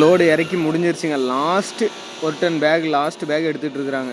Load இறக்கி முடிஞ்சிருச்சுங்க. Last ஒரு டன் பேக் லாஸ்ட் பேக் எடுத்துட்டு இருக்கிறாங்க.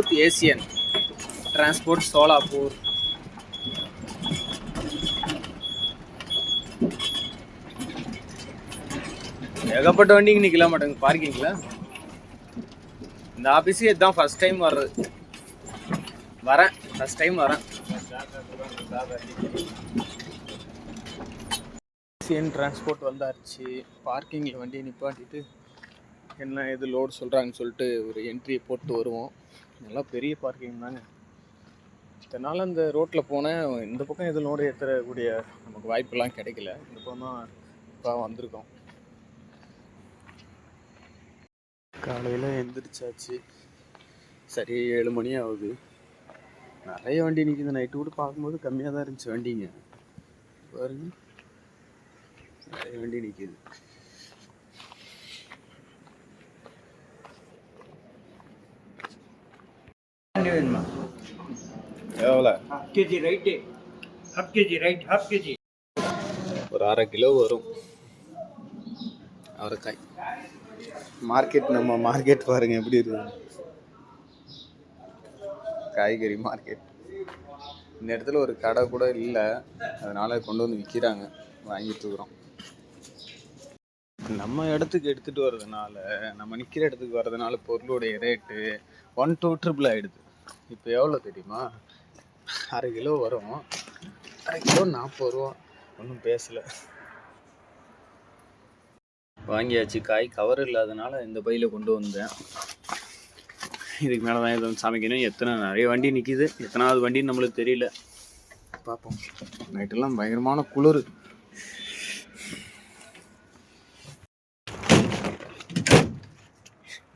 South Asian Transport Solapur. ஏகப்பட்ட வண்டிங்க நிற்கல மாட்டேங்க. பார்க்கிங்ல இந்த ஆஃபீஸுக்கு இதுதான் ஃபர்ஸ்ட் டைம் வர்றது. வரேன். ஃபஸ்ட் டைம் வரேன். ஏசியன் டிரான்ஸ்போர்ட் வந்தாச்சு. பார்க்கிங்கில் வண்டியை நிப்பாட்டிட்டு என்ன எது லோடு சொல்கிறாங்கன்னு சொல்லிட்டு ஒரு என்ட்ரியை போட்டு வருவோம். நல்லா பெரிய பார்க்கிங் தாங்க. இதனால் அந்த ரோட்டில் போனேன். இந்த பக்கம் எது லோடு ஏற்றக்கூடிய நமக்கு வாய்ப்பெல்லாம் கிடைக்கல. இந்த பக்கம் தான் இப்போ வந்திருக்கோம். காலையில் எந்திரிச்சாச்சு. சரி ஏழு மணி ஆகுது. நிறைய வண்டி நிற்கிது நைட்டு கூட பார்க்கும்போது கம்மியாக தான் இருந்துச்சு வண்டிங்க. பாருங்க. நிறைய வண்டி நிற்கிது வேணுமா எவ்வளோ half KG right half KG right half KG ஒரு அரை கிலோ வரும் அவரைக்காய் மார்க்கெட் நம்ம மார்க்கெட் பாருங்க எப்படி இருக்குது காய்கறி மார்க்கெட் இந்த இடத்துல ஒரு கடை கூட இல்லை அதனால கொண்டு வந்து விற்கிறாங்க வாங்கிட்டு இருக்கிறோம் நம்ம இடத்துக்கு எடுத்துட்டு வர்றதுனால நம்ம நிற்கிற இடத்துக்கு வர்றதுனால பொருளுடைய ரேட்டு ஒன் டூ ட்ரிபிள் ஆயிடுது இப்போ எவ்வளோ தெரியுமா? அரை கிலோ வரும். அரை கிலோ நாற்பது ரூபா. ஒன்றும் பேசலை. வாங்கியாச்சு. காய் கவர் இல்லாதனால இந்த பையில் கொண்டு வந்தேன். இதுக்கு மேலே தான் எதுவும் சமைக்கணும். எத்தனை நிறைய வண்டி நிற்கிது எத்தனாவது வண்டின்னு நம்மளுக்கு தெரியல. பார்ப்போம். நைட்டெல்லாம் பயங்கரமான குளிர்.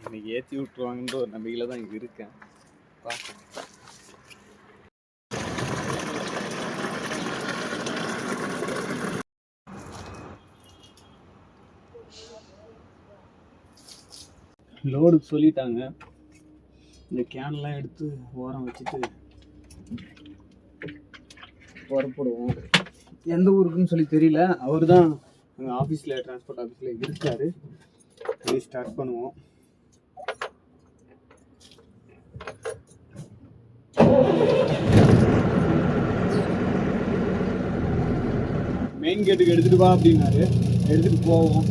இன்னைக்கு ஏற்றி விட்டுருவாங்கன்ற ஒரு நம்பிக்கையில் தான் இங்கே இருக்கேன். பார்ப்போம் லோடு சொல்லிட்டாங்க. இந்த கேன்லாம் எடுத்து ஓரம் வச்சுட்டு புறப்படுவோம். எந்த ஊருக்குன்னு சொல்லி தெரியல. அவர் தான் அங்கே ஆஃபீஸில் டிரான்ஸ்போர்ட் ஆஃபீஸில் இருக்கார். ஸ்டார்ட் பண்ணுவோம். மெயின் கேட்டுக்கு எடுத்துட்டு வா அப்படின்னாரு. எடுத்துட்டு போவோம்.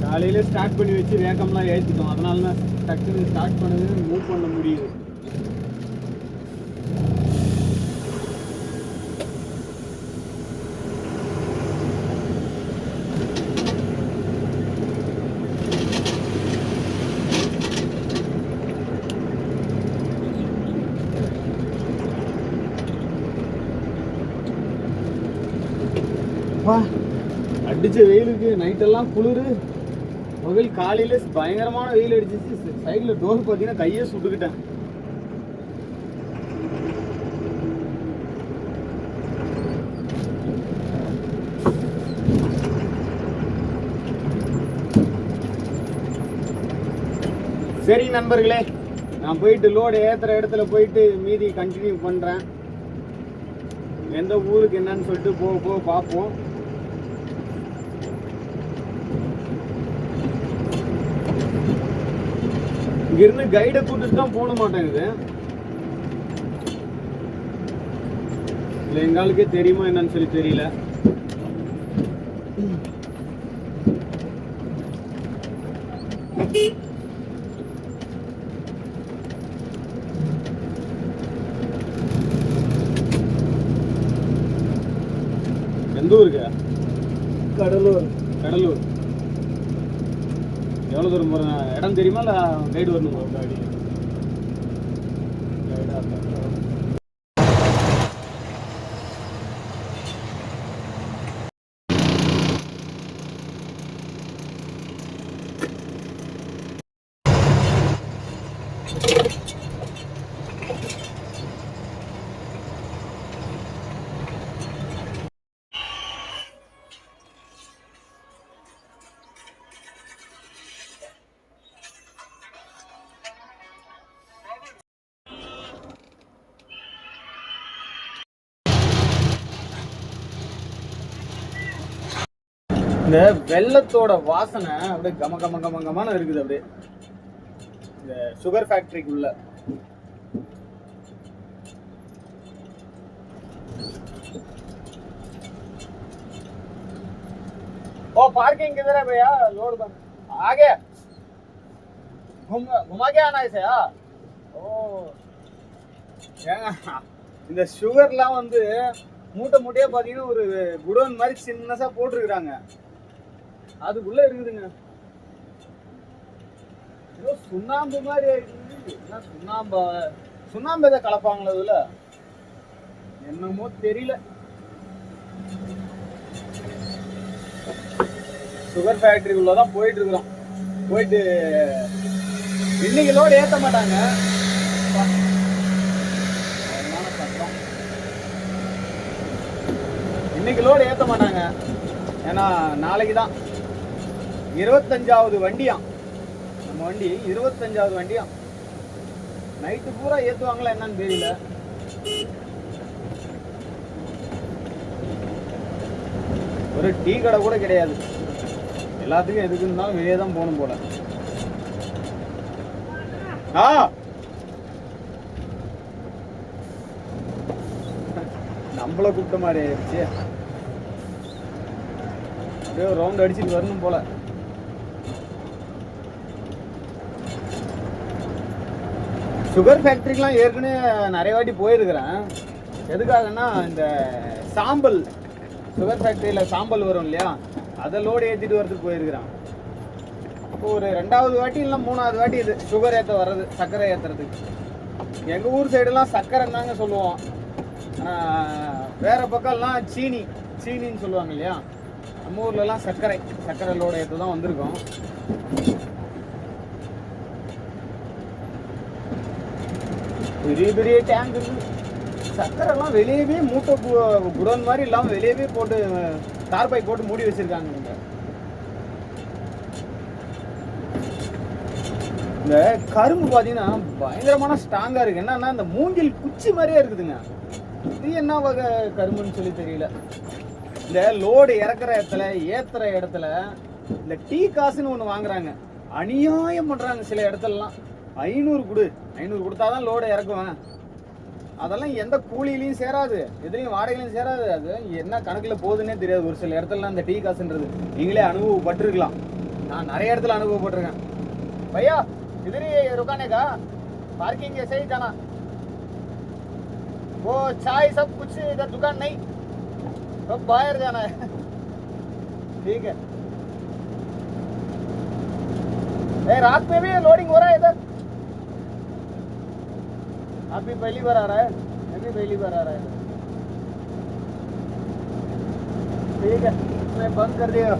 காலையில ஸ்டார்ட் பண்ணி வச்சு வேகம்லாம் ஏற்றிட்டோம் அதனால தான் டக்குன்னு ஸ்டார்ட் பண்ணது மூவ் பண்ண முடியுது. அடிச்ச வெயிலுக்கு நைட்டெல்லாம் குளிரு. பகல் காலையில பயங்கரமான வெயில் அடிச்சிச்சு சைடுல டோர் பார்த்தீங்கன்னா கையே சுட்டுக்கிட்டேன். சரி நண்பர்களே நான் போயிட்டு லோடு ஏற்றுற இடத்துல போயிட்டு மீதி கண்டினியூ பண்ணுறேன் எந்த ஊருக்கு என்னன்னு சொல்லிட்டு போக போக பார்ப்போம் இங்கிருந்து கைடை கூட்டிட்டு தான் போக மாட்டேங்குது. இல்லை எங்களுக்கே தெரியுமா என்னன்னு சொல்லி தெரியல. எந்த ஊருக்கு கடலூர். கடலூர். எவ்வளோ தூரம் போகிறேன் இடம் தெரியுமா? இல்லை கைடு வரணுமா இந்த வெள்ளத்தோட வாசனை அப்படியே கம கம கம கமான இருக்குது அப்படியே இந்த சுகர் ஃபேக்டரிக்குள்ள ओ पार्किंग किधर है भैया लोड बंद आगे घूम घुमा के आना इसे हाँ ओ ஏங்க இந்த சுகர்லாம் வந்து மூட்டை மூட்டையா பார்த்தீங்கன்னா ஒரு குடோன் மாதிரி சின்னசா போட்டிருக்கிறாங்க அதுக்குள்ள இருக்குதுங்க. ஏதோ சுண்ணாம்பு மாதிரி இருக்குது என்ன சுண்ணாம்பா? சுண்ணாம்பு எதை கலப்பாங்களா இதுல? என்னமோ தெரியல. சுகர் ஃபேக்டரிக்குள்ள தான் போயிட்டு இருக்கிறோம். போயிட்டு இன்னைக்கு லோடு ஏத்த மாட்டாங்க. இன்னைக்கு லோடு ஏத்த மாட்டாங்க. ஏன்னா நாளைக்கு தான். இருபத்தஞ்சாவது வண்டியாம் நம்ம வண்டி இருபத்தஞ்சாவது வண்டியாம் நைட்டு பூரா ஏற்றுவாங்களா என்னன்னு தெரியல. ஒரு டீ கடை கூட கிடையாது. எல்லாத்துக்கும் எதுக்கு இருந்தாலும் வெளியே தான் போகணும் போல. ஆ! நம்மள கூப்பிட்ட மாதிரி ஆயிடுச்சு. அப்படியே ரவுண்ட் அடிச்சுட்டு வரணும் போல. சுகர் ஃபேக்ட்ரிக்கெலாம் ஏற்கனவே நிறைய வாட்டி போயிருக்கிறேன். எதுக்காகன்னா இந்த சாம்பல் சுகர் ஃபேக்ட்ரியில் சாம்பல் வரும் இல்லையா? அதை லோடு ஏற்றிட்டு வரதுக்கு போயிருக்கிறான். இப்போ ஒரு ரெண்டாவது வாட்டி இல்லை மூணாவது வாட்டி இது சுகர் ஏற்ற வர்றது சர்க்கரை ஏற்றுறதுக்கு எங்கள் ஊர் சைடெல்லாம் சர்க்கரை தாங்க சொல்லுவோம். ஆனால் பக்கம்லாம் சீனி சீனின்னு சொல்லுவாங்க இல்லையா? நம்ம ஊர்லலாம் சர்க்கரை சர்க்கரை லோடு ஏற்ற தான் வந்திருக்கோம். பெரிய பெரிய டேங்க் சர்க்கரைலாம் வெளியவே மூட்டை கு- குடோன் மாதிரி இல்லாமல் வெளியவே போட்டு தார்பாய் போட்டு மூடி வச்சுருக்காங்க இங்கே. இந்த கரும்பு பார்த்தீங்கன்னா பயங்கரமான ஸ்ட்ராங்காக இருக்குது என்னன்னா இந்த மூங்கில் குச்சி மாதிரியே இருக்குதுங்க. இது என்ன வகை கரும்புன்னு சொல்லி தெரியல. இந்த லோடு இறக்குற இடத்துல ஏற்றுற இடத்துல இந்த டீ காசுன்னு ஒன்று வாங்குறாங்க. அநியாயம் பண்ணுறாங்க சில இடத்துலலாம். ஐநூறு கொடு ஐநூறு கொடுத்தாதான் லோடு இறக்குவேன் அதெல்லாம் எந்த கூலியிலையும் சேராது எதுலையும் வாடகையிலையும் சேராது அது என்ன கணக்கில் போகுதுன்னே தெரியாது ஒரு சில இடத்துலலாம் இந்த டீ காசுன்றது நீங்களே அனுபவப்பட்டிருக்கலாம் நான் நிறைய இடத்துல அனுபவப்பட்டிருக்கேன் भैया इधर ही रुकाने का पार्किंग ऐसे ही जाना वो चाय सब कुछ इधर दुकान नहीं सब बाहर जाना है ठीक है ए, रात में भी लोडिंग हो रहा है इधर आप भी पहली बार आ रहा है मैं भी पहली बार आ रहा है ठीक है मैं बंद कर दिया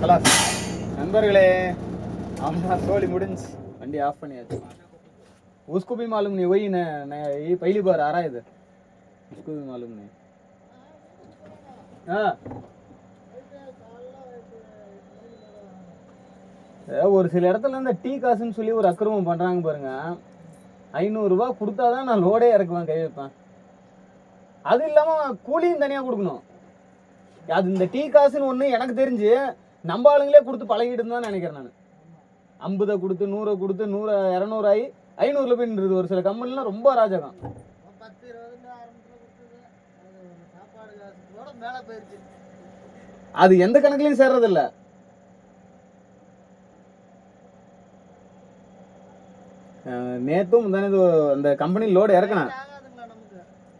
खलास நண்பர்களே அவ்வளோதான் சோலி முடிஞ்சு வண்டி ஆஃப் பண்ணியாச்சு उसको भी मालूम नहीं वही ना नया ये पहली बार आ रहा है इधर उसको भी मालूम नहीं हाँ ஏ, ஒரு சில இடத்துல இந்த டீ காசுன்னு சொல்லி ஒரு அக்கிரமம் பண்றாங்க பாருங்க ஐநூறுரூவா கொடுத்தா தான் நான் லோடே இறக்குவேன் கை வைப்பேன். அது இல்லாமல் கூலியும் தனியாக கொடுக்கணும். அது இந்த டீ காசுன்னு ஒன்று எனக்கு தெரிஞ்சு நம்ம ஆளுங்களே கொடுத்து பழகிட்டு தான் நினைக்கிறேன் நான். ஐம்பதை கொடுத்து நூறை கொடுத்து நூறு இரநூறு ஆகி ஐநூறுல போய் நின்றுது. ஒரு சில கம்பெனிலாம் ரொம்ப அராஜகம். அது எந்த கணக்குலையும் சேர்றதில்ல. நேற்றும் தானே இது அந்த கம்பெனி லோடு இறக்கினேன்.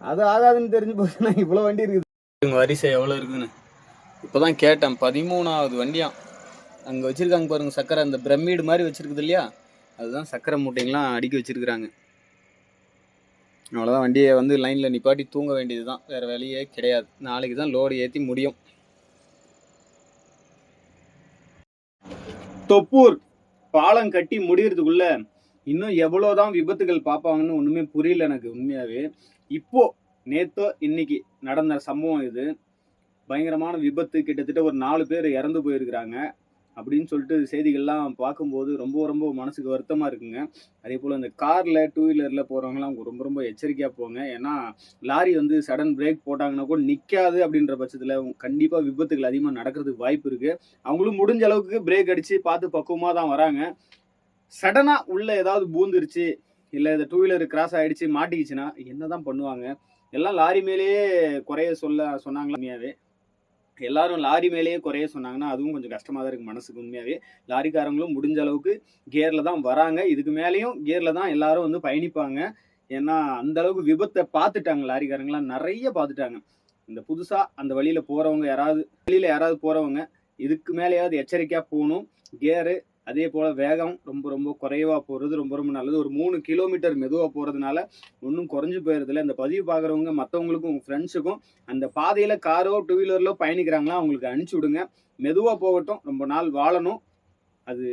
அது ஆகாதுன்னு தெரிஞ்சு போச்சுன்னா இவ்வளோ வண்டி இருக்குது. இவங்க வரிசை எவ்வளோ இருக்குதுன்னு. இப்போ தான் கேட்டேன் பதிமூணாவது வண்டியாம் அங்கே வச்சுருக்காங்க பாருங்க சக்கரை. அந்த பிரமிடு மாதிரி வச்சுருக்குது இல்லையா? அதுதான் சக்கரை மூட்டைங்களாம் அடுக்கி வச்சுருக்குறாங்க. அவ்வளோதான் வண்டியை வந்து லைனில் நிப்பாட்டி தூங்க வேண்டியது தான் வேறு வேலையே கிடையாது. நாளைக்கு தான் லோடு ஏற்றி முடியும். தொப்பூர். பாலம் கட்டி முடிகிறதுக்குள்ளே இன்னும் எவ்வளோதான் விபத்துகள் பார்ப்பாங்கன்னு ஒன்றுமே புரியல எனக்கு உண்மையாகவே இப்போ நேத்தோ இன்னைக்கு நடந்த சம்பவம் இது. பயங்கரமான விபத்து கிட்டத்தட்ட ஒரு நாலு பேர் இறந்து போயிருக்கிறாங்க அப்படின்னு சொல்லிட்டு செய்திகள்லாம் பார்க்கும்போது ரொம்ப ரொம்ப மனசுக்கு வருத்தமாக இருக்குங்க. அதே போல் இந்த காரில் டூ வீலரில் போகிறவங்கலாம் ரொம்ப ரொம்ப எச்சரிக்கையாக போங்க. ஏன்னா லாரி வந்து சடன் பிரேக் போட்டாங்கன்னா கூட நிற்காது அப்படின்ற பட்சத்தில் கண்டிப்பாக விபத்துகள் அதிகமாக நடக்கிறதுக்கு வாய்ப்பு இருக்குது அவங்களும் முடிஞ்ச அளவுக்கு பிரேக் அடித்து பார்த்து பக்குவமாக தான் வராங்க. சடனாக உள்ளே ஏதாவது பூந்துருச்சு இல்லை இந்த டூ வீலர் கிராஸ் ஆகிடுச்சு மாட்டிக்கிச்சுன்னா என்ன தான் பண்ணுவாங்க? எல்லாம் லாரி மேலேயே குறைய சொல்ல சொன்னாங்களா? உண்மையாவே. எல்லாரும் லாரி மேலேயே குறைய சொன்னாங்கன்னா அதுவும் கொஞ்சம் கஷ்டமாக தான் இருக்குது மனசுக்கு உண்மையாகவே லாரிக்காரங்களும் முடிஞ்ச அளவுக்கு கியரில் தான் வராங்க. இதுக்கு மேலேயும் கியரில் தான் எல்லாரும் வந்து பயணிப்பாங்க. ஏன்னா அந்த அளவுக்கு விபத்தை பார்த்துட்டாங்க லாரிக்காரங்களாம். நிறைய பார்த்துட்டாங்க. இந்த புதுசாக அந்த வழியில் போகிறவங்க யாராவது வழியில் யாராவது போகிறவங்க இதுக்கு மேலேயாவது எச்சரிக்கையாக போகணும். கியரு அதே போல் வேகம் ரொம்ப ரொம்ப குறைவாக போகிறது ரொம்ப ரொம்ப நல்லது. ஒரு மூணு கிலோமீட்டர் மெதுவாக போகிறதுனால ஒன்றும் குறைஞ்சி போயிடுறதில்ல இந்த பதிவு பார்க்குறவங்க மற்றவங்களுக்கும் உங்கள் ஃப்ரெண்ட்ஸுக்கும் அந்த பாதையில் காரோ டூ வீலரில் பயணிக்கிறாங்களா அவங்களுக்கு அனுப்பிச்சி விடுங்க. மெதுவாக போகட்டும். ரொம்ப நாள் வாழணும். அது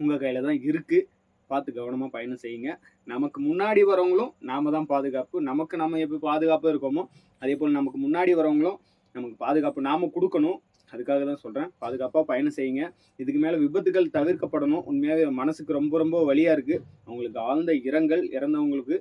உங்கள் கையில் தான் இருக்குது பார்த்து கவனமாக பயணம் செய்யுங்க. நமக்கு முன்னாடி வரவங்களும் நாம தான் பாதுகாப்பு. நமக்கு நம்ம எப்போ பாதுகாப்பாக இருக்கோமோ அதே போல் நமக்கு முன்னாடி வரவங்களும் நமக்கு பாதுகாப்பு நாம் கொடுக்கணும். அதுக்காக தான் சொல்கிறேன் பாதுகாப்பாக பயணம் செய்யுங்க. இதுக்கு மேலே விபத்துகள் தவிர்க்கப்படணும். உண்மையாகவே மனசுக்கு ரொம்ப ரொம்ப வலியாக இருக்குது அவங்களுக்கு ஆழ்ந்த இரங்கல் இறந்தவங்களுக்கு